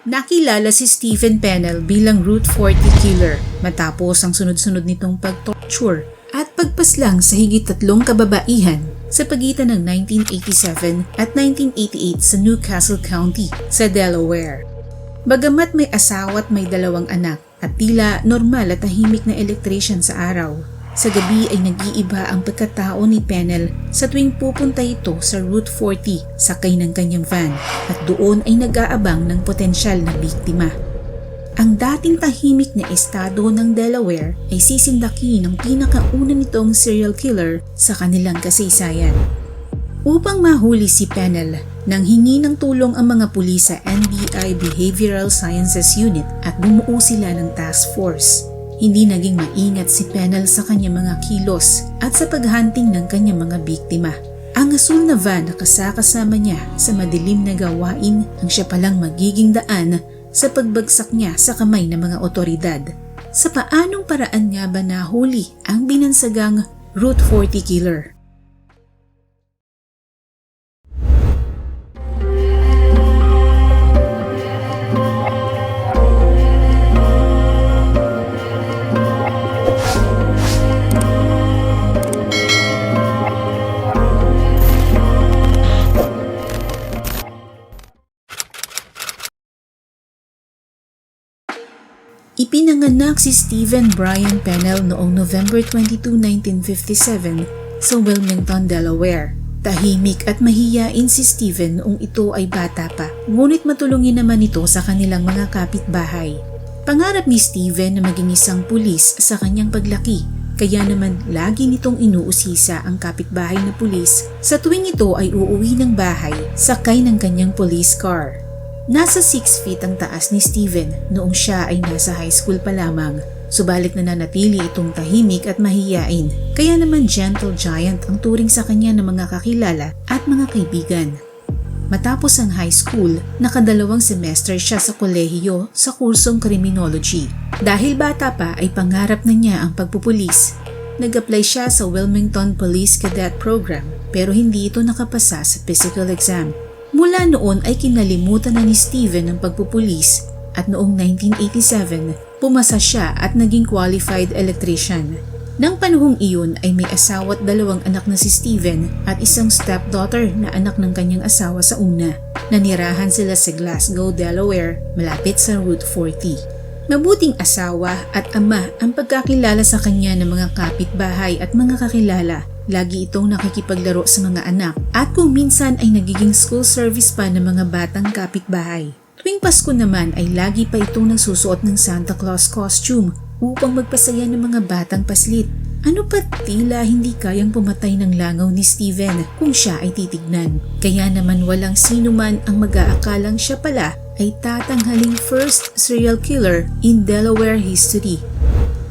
Nakilala si Stephen Pennell bilang Route 40 killer matapos ang sunod-sunod nitong pag-torture at pagpaslang sa higit tatlong kababaihan sa pagitan ng 1987 at 1988 sa Newcastle County sa Delaware. Bagamat may asawa at may dalawang anak at tila normal at tahimik na electrician sa araw, sa gabi ay nag-iiba ang pagkatao ni Pennell sa tuwing pupunta ito sa Route 40 sakay ng kanyang van at doon ay nag-aabang ng potensyal na biktima. Ang dating tahimik na estado ng Delaware ay sisindaki ng pinakauna nitong serial killer sa kanilang kasaysayan. Upang mahuli si Pennell, nang hingi ng tulong ang mga pulis sa NBI Behavioral Sciences Unit at bumuo sila ng task force. Hindi naging maingat si Pennell sa kanyang mga kilos at sa paghunting ng kanyang mga biktima. Ang asul na van na kasakasama niya sa madilim na gawain ang siya palang magiging daan sa pagbagsak niya sa kamay ng mga otoridad. Sa paanong paraan nga ba nahuli ang binansagang Route 40 killer? Ipinanganak si Stephen Brian Pennell noong November 22, 1957 sa Wilmington, Delaware. Tahimik at mahiyain si Stephen noong ito ay bata pa, ngunit matulungin naman ito sa kanilang mga kapitbahay. Pangarap ni Stephen na maging isang pulis sa kanyang paglaki, kaya naman lagi nitong inuusisa ang kapitbahay na pulis sa tuwing ito ay uuwi ng bahay sakay ng kanyang police car. Nasa 6 feet ang taas ni Steven noong siya ay nasa high school pa lamang. Subalit na nanatili itong tahimik at mahiyain, kaya naman gentle giant ang turing sa kanya ng mga kakilala at mga kaibigan. Matapos ang high school, nakadalawang semester siya sa kolehiyo sa kursong criminology. Dahil bata pa ay pangarap na niya ang pagpupulis. Nag-apply siya sa Wilmington Police Cadet Program pero hindi ito nakapasa sa physical exam Mula noon ay kinalimutan na ni Steven ang pagpupulis at noong 1987, pumasa siya at naging qualified electrician. Nang panahong iyon ay may asawa at dalawang anak na si Steven at isang stepdaughter na anak ng kanyang asawa sa una. Nanirahan sila sa Glasgow, Delaware, malapit sa Route 40. Mabuting asawa at ama ang pagkakilala sa kanya ng mga kapitbahay at mga kakilala Lagi itong nakikipaglaro sa mga anak at kung minsan ay nagiging school service pa ng mga batang kapitbahay. Tuwing Pasko naman ay lagi pa itong nagsusuot ng Santa Claus costume upang magpasaya ng mga batang paslit. Ano pa tila hindi kayang pumatay ng langaw ni Steven kung siya ay titignan. Kaya naman walang sino man ang mag-aakalang siya pala ay tatanghaling first serial killer in Delaware history.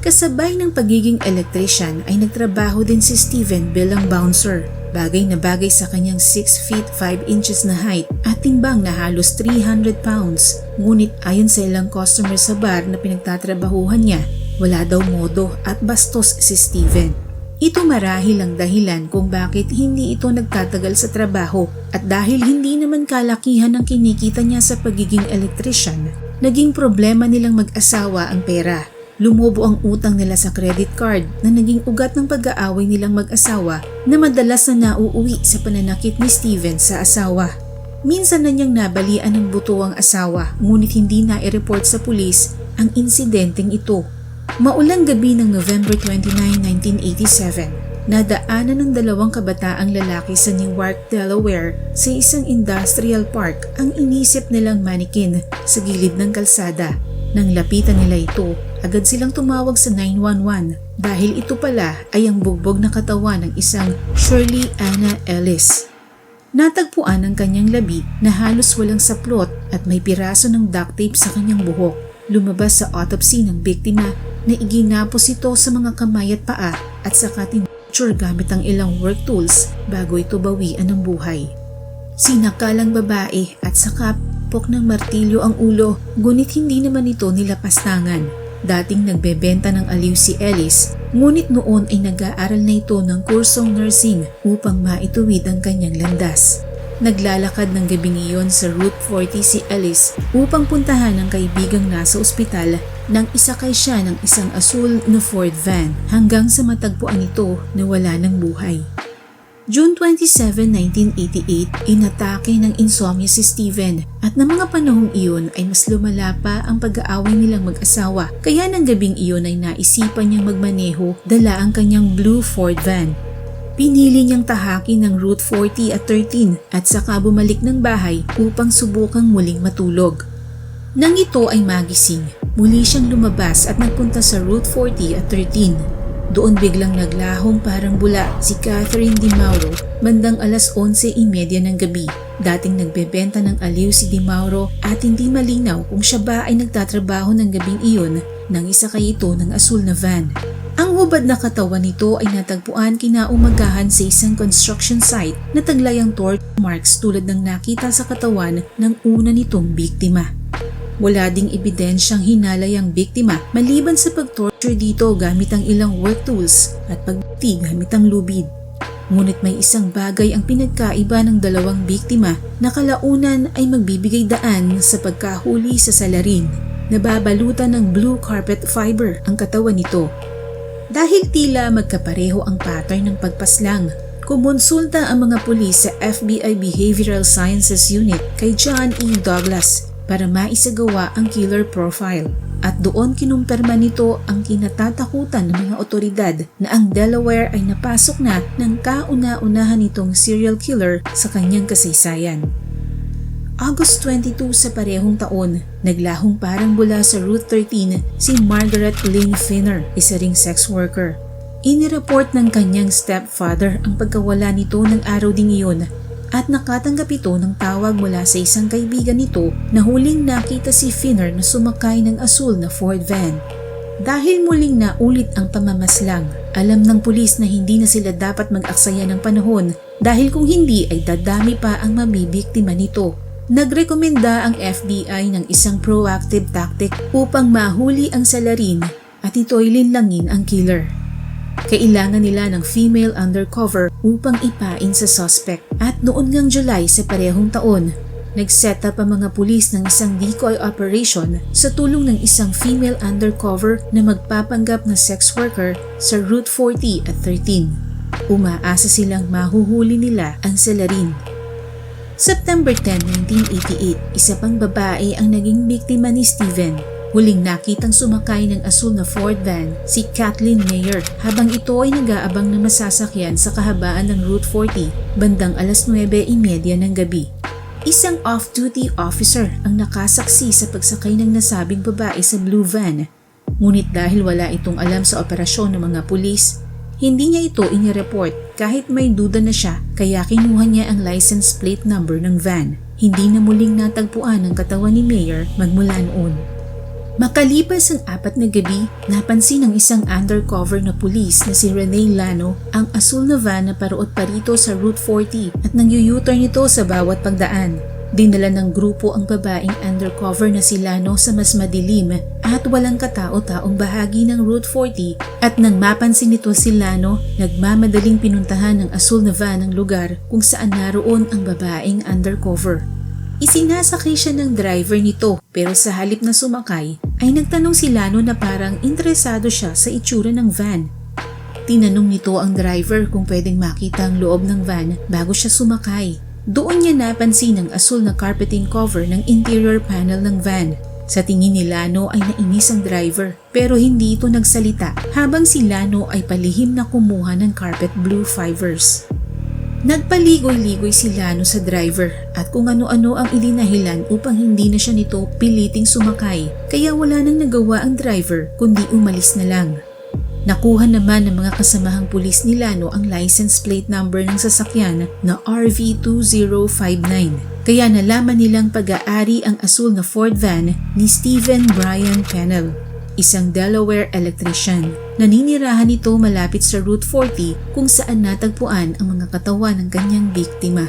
Kasabay ng pagiging electrician ay nagtrabaho din si Steven bilang bouncer. Bagay na bagay sa kanyang 6 feet 5 inches na height at timbang na halos 300 pounds. Ngunit ayon sa ilang customer sa bar na pinagtatrabahuhan niya, wala daw modo at bastos si Steven. Ito marahil ang dahilan kung bakit hindi ito nagtatagal sa trabaho at dahil hindi naman kalakihan ang kinikita niya sa pagiging electrician, naging problema nilang mag-asawa ang pera. Lumobo ang utang nila sa credit card na naging ugat ng pag-aaway nilang mag-asawa na madalas na nauuwi sa pananakit ni Steven sa asawa. Minsan na niyang nabalian ng buto ang asawa ngunit hindi na i-report sa pulis ang insidenteng ito. Maulang gabi ng November 29, 1987, nadaanan ng dalawang kabataang lalaki sa Newark, Delaware sa isang industrial park ang inisip nilang manikin sa gilid ng kalsada. Nang lapitan nila ito, Agad silang tumawag sa 911 dahil ito pala ay ang bugbog na katawan ng isang Shirley Anna Ellis. Natagpuan ang kanyang labi na halos walang saplot at may piraso ng duct tape sa kanyang buhok. Lumabas sa autopsy ng biktima na iginapos ito sa mga kamay at paa at saka tinuture gamit ang ilang work tools bago ito bawian ng buhay. Sinakalang babae at saka pok ng martilyo ang ulo ngunit hindi naman ito nilapastangan. Dating nagbebenta ng aliw si Ellis, ngunit noon ay nag-aaral na ito ng kursong nursing upang maituwid ang kanyang landas. Naglalakad ng gabing iyon sa Route 40 si Alice upang puntahan ang kaibigang nasa ospital nang isakay siya ng isang asul na Ford van hanggang sa matagpuan ito na wala ng buhay. June 27, 1988, inatake ng insomnia si Steven at ng mga panahong iyon ay mas lumala pa ang pag-aaway nilang mag-asawa kaya ng gabing iyon ay naisipan niyang magmaneho dala ang kanyang blue Ford van Pinili niyang tahakin ng Route 40 at 13 at saka bumalik ng bahay upang subukang muling matulog. Nang ito ay magising, muli siyang lumabas at nagpunta sa Route 40 at 13. Doon biglang naglahong parang bula si Catherine Di Mauro bandang alas 11.30 ng gabi. Dating nagbebenta ng aliw si Di Mauro at hindi malinaw kung siya ba ay nagtatrabaho ng gabing iyon nang isakay ito ng asul na van. Ang hubad na katawan nito ay natagpuan kinaumagahan sa isang construction site na taglay ang torch marks tulad ng nakita sa katawan ng una nitong biktima. Wala ding ebidensyang hinalay ang biktima maliban sa pag-torture dito gamit ang ilang work tools at pagbiti gamit ang lubid. Ngunit may isang bagay ang pinagkaiba ng dalawang biktima na kalaunan ay magbibigay daan sa pagkahuli sa salarin. Nababalutan ng blue carpet fiber ang katawan nito dahil tila magkapareho ang pattern ng pagpaslang, kumonsulta ang mga pulis sa FBI Behavioral Sciences Unit kay John E. Douglas para maisagawa ang killer profile. At doon kinumpirma nito ang kinatatakutan ng mga otoridad na ang Delaware ay napasok na ng kauna-unahan nitong serial killer sa kanyang kasaysayan. August 22 sa parehong taon, naglahong parang bula sa Route 13 si Margaret Lynn Finner, isa ring sex worker. Inireport ng kanyang stepfather ang pagkawala nito ng araw ding iyon at nakatanggap ito ng tawag mula sa isang kaibigan nito na huling nakita si Finner na sumakay ng asul na Ford van. Dahil muling naulit ang pamamaslang, alam ng pulis na hindi na sila dapat mag-aksaya ng panahon dahil kung hindi ay dadami pa ang mamibiktima nito Nagrekomenda ang FBI ng isang proactive tactic upang mahuli ang salarin at ito'y linlangin ang killer. Kailangan nila ng female undercover upang ipain sa suspect at noon ngang July sa parehong taon, nag-set up ang mga pulis ng isang decoy operation sa tulong ng isang female undercover na magpapanggap na sex worker sa Route 40 at 13. Umaasa silang mahuhuli nila ang salarin September 10, 1988, isa pang babae ang naging biktima ni Steven. Huling nakitang sumakay ng asul na Ford van si Kathleen Mayer habang ito ay nag-aabang na masasakyan sa kahabaan ng Route 40 bandang alas 9.30 ng gabi. Isang off-duty officer ang nakasaksi sa pagsakay ng nasabing babae sa blue van. Ngunit dahil wala itong alam sa operasyon ng mga pulis, hindi niya ito inireport kahit may duda na siya kaya kinuha niya ang license plate number ng van. Hindi na muling natagpuan ang katawan ni Mayor magmula noon. Makalipas ang apat na gabi, napansin ng isang undercover na pulis na si Rene Lano ang asul na van na paruot parito sa Route 40 at nangyuyuturn nito sa bawat pagdaan. Dinala ng grupo ang babaeng undercover na si Lano sa mas madilim at walang katao-taong bahagi ng Route 40 at nang mapansin nito si Lano, nagmamadaling pinuntahan ng asul na van ang lugar kung saan naroon ang babaeng undercover. Isinasakay siya ng driver nito pero sa halip na sumakay ay nagtanong si Lano na parang interesado siya sa itsura ng van. Tinanong nito ang driver kung pwedeng makita ang loob ng van bago siya sumakay. Doon niya napansin ang asul na carpeting cover ng interior panel ng van. Sa tingin ni Lano ay nainis ang driver pero hindi ito nagsalita habang si Lano ay palihim na kumuha ng carpet blue fibers. Nagpaligoy-ligoy si Lano sa driver at kung ano-ano ang idinahilan upang hindi na siya nito piliting sumakay kaya wala nang nagawa ang driver kundi umalis na lang. Nakuha naman ng mga kasamahang pulis ni Lano ang license plate number ng sasakyan na RV2059. Kaya nalaman nilang pag-aari ang asul na Ford van ni Stephen Brian Pennell, isang Delaware electrician. Naninirahan ito malapit sa Route 40 kung saan natagpuan ang mga katawan ng kanyang biktima.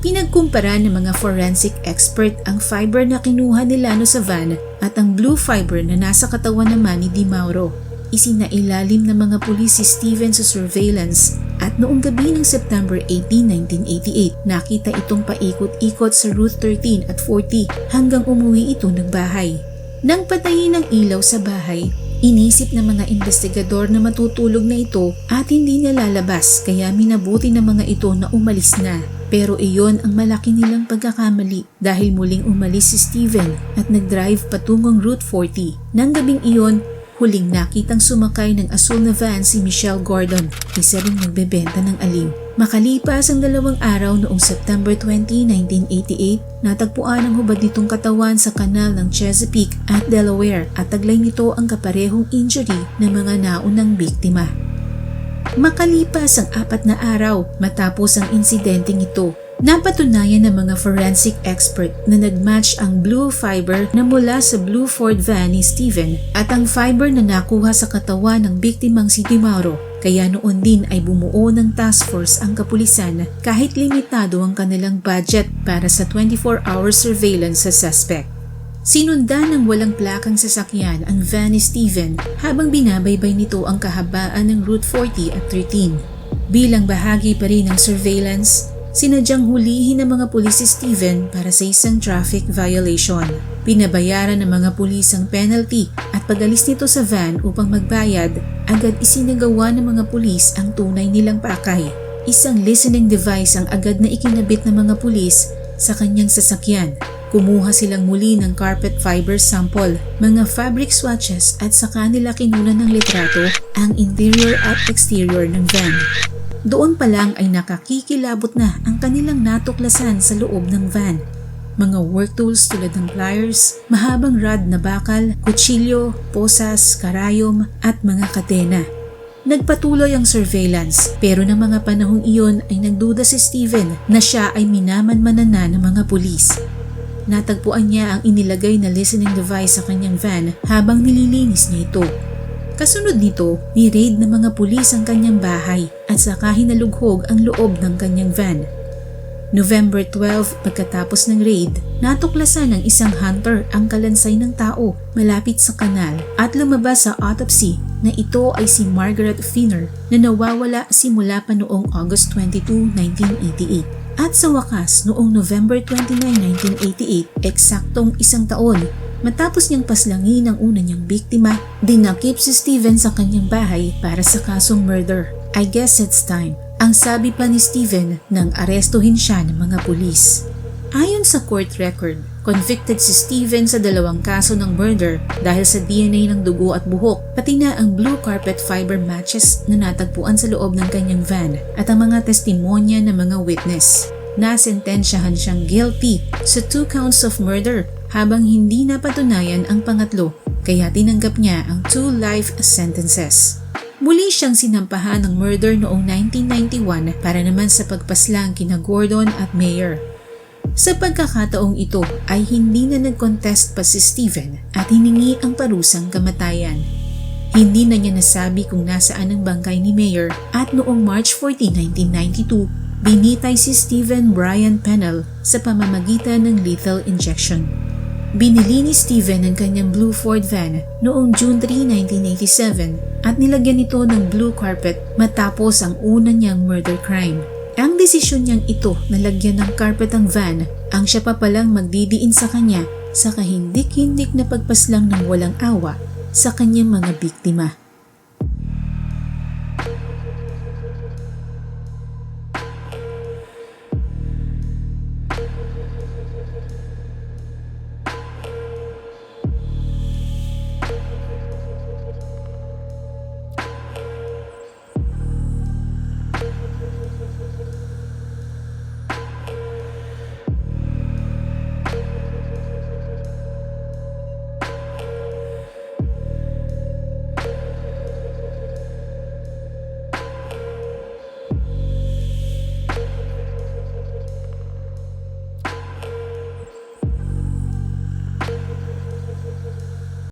Pinagkumpara ng mga forensic expert ang fiber na kinuha ni Lano sa van at ang blue fiber na nasa katawan naman ni Di Mauro isinailalim ng mga pulis si Steven sa surveillance at noong gabi ng September 18, 1988, nakita itong paikot-ikot sa Route 13 at 40 hanggang umuwi ito ng bahay. Nang patayin ng ilaw sa bahay, inisip ng mga investigador na matutulog na ito at hindi na lalabas kaya minabuti ng mga ito na umalis na. Pero iyon ang malaki nilang pagkakamali dahil muling umalis si Steven at nag-drive patungong Route 40. Nang gabing iyon, huling nakitang sumakay ng asul na van si Michelle Gordon, isa ring nagbebenta ng aliw. Makalipas ang dalawang araw noong September 20, 1988, natagpuan ang hubad nitong katawan sa kanal ng Chesapeake at Delaware at taglay nito ang kaparehong injury ng mga naunang biktima. Makalipas ang apat na araw matapos ang insidenteng ito, napatunayan ng mga forensic expert na nagmatch ang blue fiber na mula sa blue Ford van ni Steven at ang fiber na nakuha sa katawan ng biktimang si Dimauro. Kaya noon din ay bumuo ng task force ang kapulisan kahit limitado ang kanilang budget para sa 24-hour surveillance sa suspect. Sinundan ng walang plakang sasakyan ang van ni Steven habang binabaybay nito ang kahabaan ng Route 40 at 13. Bilang bahagi pa rin ng surveillance, sinadyang hulihin ng mga pulis si Steven para sa isang traffic violation. Pinabayaran ng mga pulis ang penalty at pagalis nito sa van upang magbayad, agad isinagawa ng mga pulis ang tunay nilang pakay. Isang listening device ang agad na ikinabit ng mga pulis sa kanyang sasakyan Kumuha silang muli ng carpet fiber sample, mga fabric swatches at sa kanila kinunan ng litrato ang interior at exterior ng van. Doon pa lang ay nakakikilabot na ang kanilang natuklasan sa loob ng van. Mga work tools tulad ng pliers, mahabang rod na bakal, kutsilyo, posas, karayom at mga katena. Nagpatuloy ang surveillance pero ng mga panahong iyon ay nagduda si Steven na siya ay minamanmanan na ng mga pulis. Natagpuan niya ang inilagay na listening device sa kanyang van habang nililinis niya ito. Kasunod nito, ni-raid ng mga pulis ang kanyang bahay at saka hinalughog ang loob ng kanyang van. November 12, pagkatapos ng raid, natuklasan ng isang hunter ang kalansay ng tao malapit sa kanal at lumabas sa autopsy na ito ay si Margaret Finner na nawawala simula pa noong August 22, 1988. At sa wakas, noong November 29, 1988, eksaktong isang taon, matapos niyang paslangin ang una niyang biktima, dinakip si Steven sa kanyang bahay para sa kasong murder. I guess it's time. Ang sabi pa ni Steven nang arestuhin siya ng mga pulis. Ayon sa court record, convicted si Steven sa dalawang kaso ng murder dahil sa DNA ng dugo at buhok, pati na ang blue carpet fiber matches na natagpuan sa loob ng kanyang van at ang mga testimonya ng mga witness. Nasentensyahan siyang guilty sa two counts of murder habang hindi napatunayan ang pangatlo kaya tinanggap niya ang two life sentences. Muli siyang sinampahan ng murder noong 1991 para naman sa pagpaslang kina Gordon at Mayer. Sa pagkakataong ito ay hindi na nag-contest pa si Steven at hiningi ang parusang kamatayan. Hindi na niya nasabi kung nasaan ang bangkay ni Mayer at noong March 14, 1992 binitay si Stephen Brian Pennell sa pamamagitan ng lethal injection. Binili ni Steven ang kanyang blue Ford van noong June 3, 1987 at nilagyan ito ng blue carpet matapos ang una niyang murder crime. Ang desisyon niyang ito na lagyan ng carpet ang van ang siya pa palang magdidiin sa kanya sa kahindik-hindik na pagpaslang ng walang awa sa kanyang mga biktima.